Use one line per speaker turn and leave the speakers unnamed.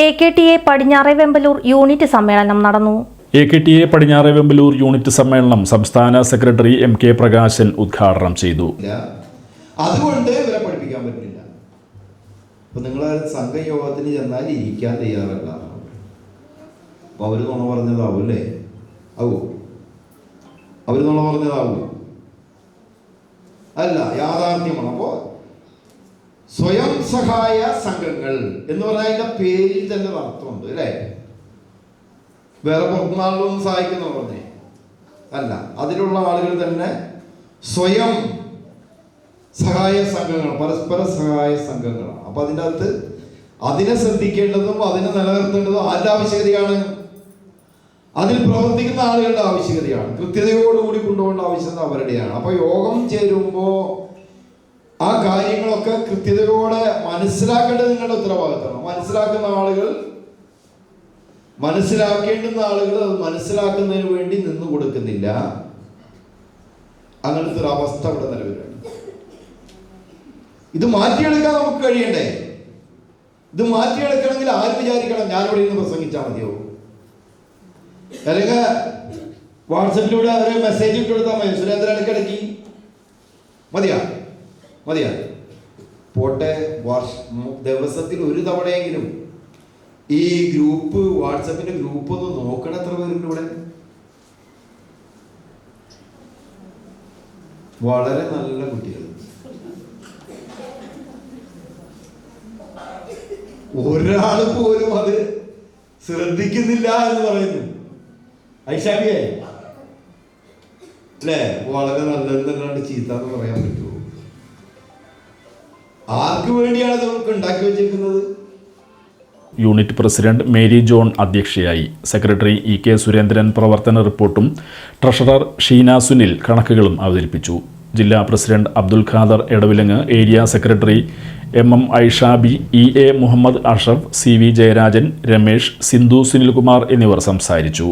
A K T A പടിഞ്ഞാറെ Vembalur unit സമ്മേളനം നടന്നു.
എ കെ ടി എ പടിഞ്ഞാറെ വെമ്പലൂർ യൂണിറ്റ് സമ്മേളനം സംസ്ഥാന സെക്രട്ടറി എം കെ പ്രകാശൻ ഉദ്ഘാടനം ചെയ്തു.
അതുകൊണ്ട് ഇവരെ പഠിപ്പിക്കാൻ പറ്റില്ല. ഇപ്പൊ നിങ്ങൾ സംഘയോഗത്തിന് ചെന്നാൽ ഇരിക്കാൻ തയ്യാറല്ല. അപ്പൊ അവർ നുണ പറഞ്ഞതാവും അല്ലേ ആവോ? അവർ നുണ പറഞ്ഞതാവും? അല്ല യാഥാർത്ഥ്യമാണ്. അപ്പോ സ്വയം സഹായ സംഘങ്ങൾ എന്ന് അതിന്റെ പേരിൽ തന്നെ അർത്ഥമുണ്ട് അല്ലേ? വേറെ പുറത്തുനാളിലൊന്നും സഹായിക്കുന്ന പറഞ്ഞേ. അല്ല അതിലുള്ള ആളുകൾ തന്നെ സ്വയം സഹായ സംഘങ്ങൾ പരസ്പര സഹായ സംഘങ്ങളാണ്. അപ്പൊ അതിന്റെ അകത്ത് അതിനെ ശ്രദ്ധിക്കേണ്ടതും അതിനെ നിലനിർത്തേണ്ടതും ആരുടെ ആവശ്യകതയാണ്? അതിൽ പ്രവർത്തിക്കുന്ന ആളുകളുടെ ആവശ്യകതയാണ്. കൃത്യതയോടുകൂടി കൊണ്ടുപോകേണ്ട ആവശ്യകത അവരുടെയാണ്. അപ്പൊ യോഗം ചേരുമ്പോൾ ആ കാര്യങ്ങളൊക്കെ കൃത്യതയോടെ മനസ്സിലാക്കേണ്ടത് നിങ്ങളുടെ ഉത്തരവാദിത്തമാണ്. മനസ്സിലാക്കുന്ന ആളുകൾ മനസ്സിലാക്കേണ്ടുന്ന ആളുകൾ അത് മനസ്സിലാക്കുന്നതിന് വേണ്ടി നിന്നു കൊടുക്കുന്നില്ല. അങ്ങനത്തെ ഒരു അവസ്ഥ ഇവിടെ നിലവിലാണ് ഇത് മാറ്റിയെടുക്കാൻ നമുക്ക് കഴിയണ്ടേ? ഇത് മാറ്റിയെടുക്കണമെങ്കിൽ ആര് വിചാരിക്കണം? ഞാനിവിടെ ഇരുന്ന് പ്രസംഗിച്ചാൽ മതിയോ? അല്ലെങ്കിൽ വാട്സപ്പിലൂടെ അവരെ മെസ്സേജ് ഇട്ട് കൊടുത്താൽ മതി. സുരേന്ദ്രൻ ഇടയ്ക്കിടയ്ക്ക്. മതിയാ? മതിയാ? പോട്ടെ വർഷ ദിവസത്തിൽ ഒരു തവണയെങ്കിലും ഈ ഗ്രൂപ്പ് വാട്സപ്പിന്റെ ഗ്രൂപ്പ് ഒന്ന് നോക്കണം എത്ര പേരുണ്ട് ഇവിടെ. വളരെ നല്ല കുട്ടികൾ. ഒരാൾ പോലും അത് ശ്രദ്ധിക്കുന്നില്ല എന്ന് പറയുന്നു. ഐഷാബിയെ അല്ലേ? വളരെ നല്ലത് തന്നെയാണ് ചീത്ത എന്ന് പറയാൻ പറ്റുമോ? ആർക്ക് വേണ്ടിയാണ് നമുക്ക് ഉണ്ടാക്കി വെച്ചിരിക്കുന്നത്?
യൂണിറ്റ് പ്രസിഡന്റ് മേരി ജോൺ അധ്യക്ഷയായി. സെക്രട്ടറി ഇ കെ സുരേന്ദ്രൻ പ്രവർത്തന റിപ്പോർട്ടും ട്രഷറർ ഷീന സുനിൽ കണക്കുകളും അവതരിപ്പിച്ചു. ജില്ലാ president Abdul Khader Edavilangu area secretary M M Aishabi E A Muhammad Ashraf C V Jayarajan Ramesh Sindhu Sunilkumar എന്നിവർ സംസാരിച്ചു.